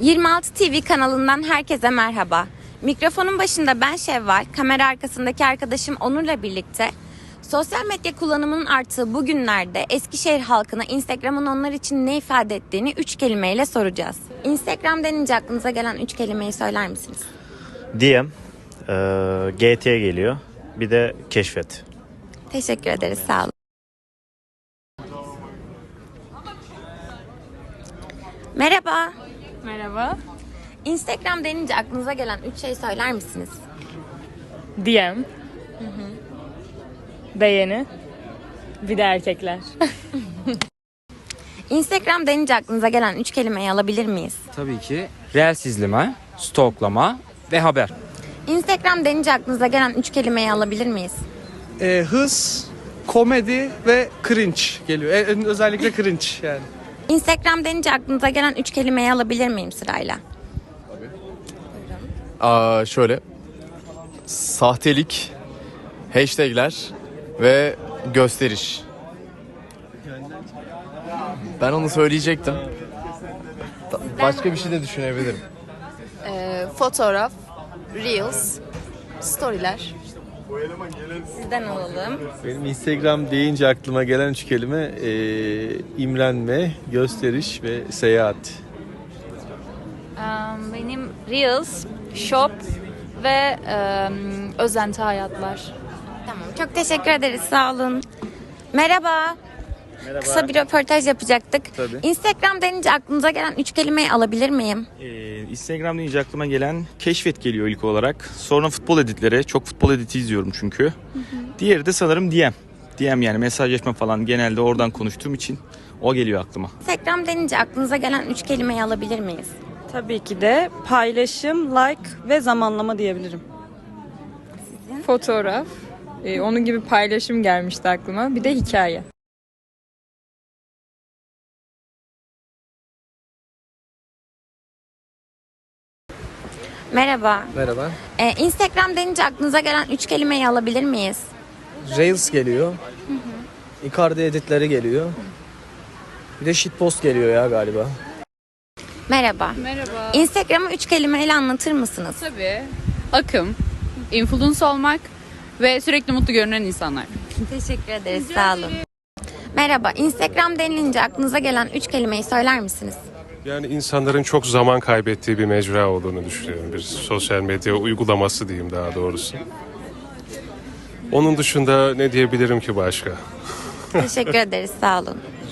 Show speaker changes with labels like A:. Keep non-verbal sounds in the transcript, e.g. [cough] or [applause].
A: 26 TV kanalından herkese merhaba. Mikrofonun başında ben Şevval, kamera arkasındaki arkadaşım Onur'la birlikte sosyal medya kullanımının arttığı bu günlerde Eskişehir halkına Instagram'ın onlar için ne ifade ettiğini 3 kelimeyle soracağız. Instagram denince aklınıza gelen 3 kelimeyi söyler misiniz?
B: DM, e, GT geliyor. Bir de keşfet.
A: Teşekkür ederiz, sağ olun. Merhaba.
C: Merhaba.
A: Instagram denince aklınıza gelen 3 şey söyler misiniz?
C: DM. Beğeni. Bir de erkekler. [laughs]
A: Instagram denince aklınıza gelen 3 kelimeyi alabilir miyiz?
D: Tabii ki Reels izleme, stoklama ve haber.
A: Instagram denince aklınıza gelen 3 kelimeyi alabilir miyiz?
E: e, hız, komedi ve cringe geliyor. E, özellikle cringe yani.
A: Instagram denince aklınıza gelen 3 kelimeyi alabilir miyim sırayla?
F: Aa, şöyle sahtelik, hashtagler ve gösteriş. Ben onu söyleyecektim. Ta- Başka bir şey de düşünebilirim.
G: Ee, fotoğraf, reels, storyler.
A: Sizden alalım.
H: Benim Instagram deyince aklıma gelen üç kelime eee, imrenme, gösteriş ve seyahat.
I: Benim Reels, Shop ve em, özenti hayatlar.
A: Tamam. Çok teşekkür ederiz. Sağ olun. Merhaba. Kısa bir röportaj yapacaktık.
B: Tabii.
A: Instagram denince aklınıza gelen 3 kelimeyi alabilir miyim?
J: Ee, Instagram deyince aklıma gelen keşfet geliyor ilk olarak. Sonra futbol editleri. Çok futbol editi izliyorum çünkü. Diğeri de sanırım DM. DM yani mesajlaşma falan genelde oradan konuştuğum için o geliyor aklıma.
A: Instagram denince aklınıza gelen 3 kelimeyi alabilir miyiz?
K: Tabii ki de paylaşım, like ve zamanlama diyebilirim.
C: Fotoğraf. Ee, onun gibi paylaşım gelmişti aklıma. Bir de hikaye.
A: Merhaba.
E: Merhaba.
A: Ee, Instagram denince aklınıza gelen 3 kelimeyi alabilir miyiz?
E: Reels geliyor. Icardi editleri geliyor. Bir de shitpost geliyor ya galiba.
A: Merhaba.
I: Merhaba.
A: Instagram'ı 3 kelimeyle anlatır mısınız?
I: Tabii. Akım, influence olmak ve sürekli mutlu görünen insanlar.
A: Teşekkür ederiz. Sağ olun. Merhaba. Instagram denilince aklınıza gelen 3 kelimeyi söyler misiniz?
L: Yani insanların çok zaman kaybettiği bir mecra olduğunu düşünüyorum. Bir sosyal medya uygulaması diyeyim daha doğrusu. Onun dışında ne diyebilirim ki başka?
A: Teşekkür ederiz. Sağ olun.